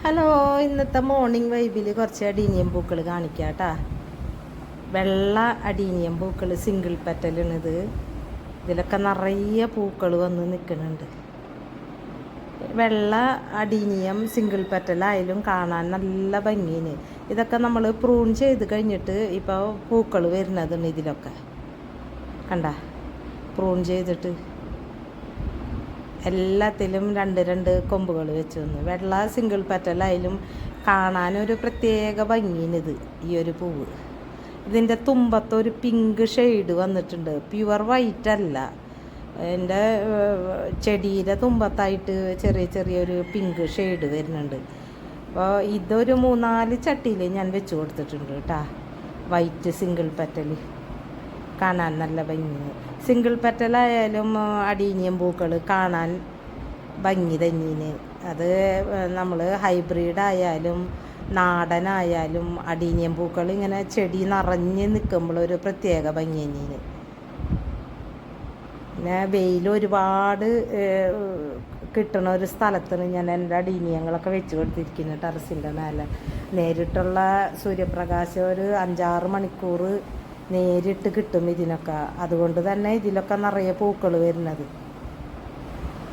Hello ഇന്നത്തെ morning വൈബിൽ കുറച്ച് adenium പൂക്കൾ കാണിക്കാം കേട്ടാ വെള്ള അടീനിയം പൂക്കൾ സിംഗിൾ പെറ്റലാണിത് ഇതിലൊക്കെ നിറയെ പൂക്കൾ വന്ന് നിൽക്കുന്നുണ്ട് വെള്ള അടീനിയം സിംഗിൾ പെറ്റലായാലും കാണാൻ നല്ല ഭംഗിന് ഇതൊക്കെ നമ്മൾ പ്രൂൺ ചെയ്ത് കഴിഞ്ഞിട്ട് ഇപ്പോൾ പൂക്കൾ വരുന്നതുണ്ട് ഇതിലൊക്കെ. കണ്ട? പ്രൂൺ ചെയ്തിട്ട് എല്ലാത്തിലും രണ്ട് രണ്ട് കൊമ്പുകൾ വെച്ച് തന്നു വെള്ള സിംഗിൾ പെറ്റലായാലും കാണാനൊരു പ്രത്യേക ഭംഗിയിനിത് ഈ ഒരു പൂവ്. ഇതിന്റെ തുമ്പത്തൊരു പിങ്ക് ഷെയ്ഡ് വന്നിട്ടുണ്ട്. പ്യുവർ വൈറ്റ് അല്ല. എന്റെ ചെടിയുടെ തുമ്പത്തായിട്ട് ചെറിയ ചെറിയൊരു പിങ്ക് ഷെയ്ഡ് വരുന്നുണ്ട്. അപ്പോൾ ഇതൊരു മൂന്നാൽ ചട്ടിയിൽ ഞാൻ വെച്ച് കൊടുത്തിട്ടുണ്ട് കേട്ടാ. വൈറ്റ് സിംഗിൾ പെറ്റൽ കാണാൻ നല്ല ഭംഗി സിംഗിൾ പെറ്റലായാലും അടീനിയം പൂക്കൾ കാണാൻ ഭംഗി തന്നീന് അത് നമ്മൾ ഹൈബ്രിഡ് ആയാലും നാടനായാലും അടീനിയം പൂക്കൾ ഇങ്ങനെ ചെടി നിറഞ്ഞ് നിൽക്കുമ്പോൾ ഒരു പ്രത്യേക ഭംഗി തന്നീന് പിന്നെ വെയിൽ ഒരുപാട് കിട്ടണ ഒരു സ്ഥലത്താണ് ഞാൻ എന്റെ അടീനിയങ്ങളൊക്കെ വെച്ച് കൊടുത്തിരിക്കുന്നു ടെറസിന്റെ മേലെ. നേരിട്ടുള്ള സൂര്യപ്രകാശം ഒരു അഞ്ചാറ് മണിക്കൂർ നേരിട്ട് കിട്ടും ഇതിനൊക്കെ. അതുകൊണ്ട് തന്നെ ഇതിലൊക്കെ നിറയെ പൂക്കൾ വരുന്നത്.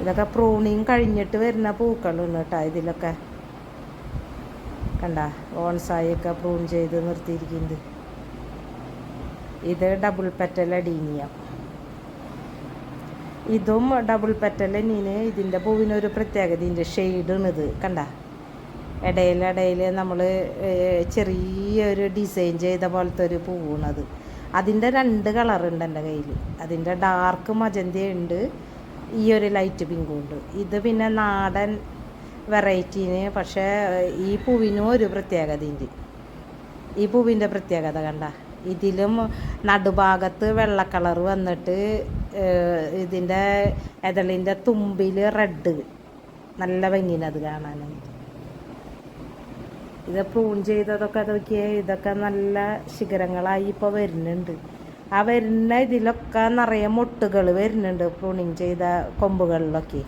ഇതൊക്കെ പ്രൂണിങ് കഴിഞ്ഞിട്ട് വരുന്ന പൂക്കളാണ് കേട്ടോ ഇതിലൊക്കെ. കണ്ട ഓൺസായൊക്കെ പ്രൂൺ ചെയ്ത് നിർത്തിയിരിക്കുന്നത്. ഇത് ഡബിൾ പെറ്റൽ അടീനിയം. ഇതും ഡബിൾ പെറ്റൽ തന്നെയാണ് ഇതിന്റെ പൂവിനൊരു പ്രത്യേകത ഇതിന്റെ ഷെയ്ഡാണ് ഇത് കണ്ട ഇടയിലിടയിൽ നമ്മൾ ചെറിയൊരു ഡിസൈൻ ചെയ്ത പോലത്തെ ഒരു പൂവാണത്. അതിന്റെ രണ്ട് കളറുണ്ട് എന്റെ കയ്യിൽ അതിന്റെ ഡാർക്ക് മജന്തയുണ്ട്. ഈ ഒരു ലൈറ്റ് പിങ്കും ഉണ്ട്. ഇത് പിന്നെ നാടൻ വെറൈറ്റീന് പക്ഷേ ഈ പൂവിനും ഒരു പ്രത്യേകത ഉണ്ട് ഈ പൂവിന്റെ പ്രത്യേകത കണ്ട. ഇതിലും നടുഭാഗത്ത് വെള്ള കളർ വന്നിട്ട് ഇതിന്റെ എതളിന്റെ തുമ്പിൽ റെഡ് നല്ല ഭംഗിനത് കാണാനായിട്ട്. ഇത് പ്രൂൺ ചെയ്തതൊക്കെ നോക്കിയാൽ ഇതൊക്കെ നല്ല ശിഖരങ്ങളായി ഇപ്പോൾ വരുന്നുണ്ട്. ആ വരുന്ന ഇതിലൊക്കെ നിറയെ മുട്ടുകൾ വരുന്നുണ്ട് പ്രൂണിങ് ചെയ്ത കൊമ്പുകളിലൊക്കെ.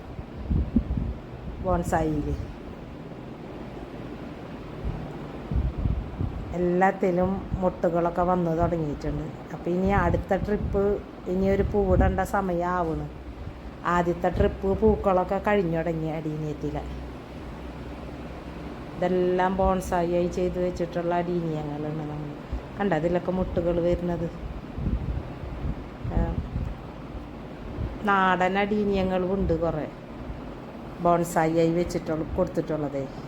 ബോൺസായി എല്ലാത്തിലും മുട്ടുകളൊക്കെ വന്നു തുടങ്ങിയിട്ടുണ്ട്. അപ്പോൾ ഇനി അടുത്ത ട്രിപ്പ് ഇനി ഒരു പൂവിടേണ്ട സമയമാവണം ആദ്യത്തെ ട്രിപ്പ് പൂക്കളൊക്കെ കഴിഞ്ഞു തുടങ്ങി അടീനിയത്തിലെ ഇതെല്ലാം ബോൺസായി ചെയ്ത് വെച്ചിട്ടുള്ള അടീനിയങ്ങളാണ് നമ്മൾ. കണ്ട? അതിലൊക്കെ മുട്ടുകൾ വരുന്നത്. നാടൻ അടീനിയങ്ങളും ഉണ്ട് കുറേ. ബോൺസായി വെച്ചിട്ടുള്ള കൊടുത്തിട്ടുള്ളത്.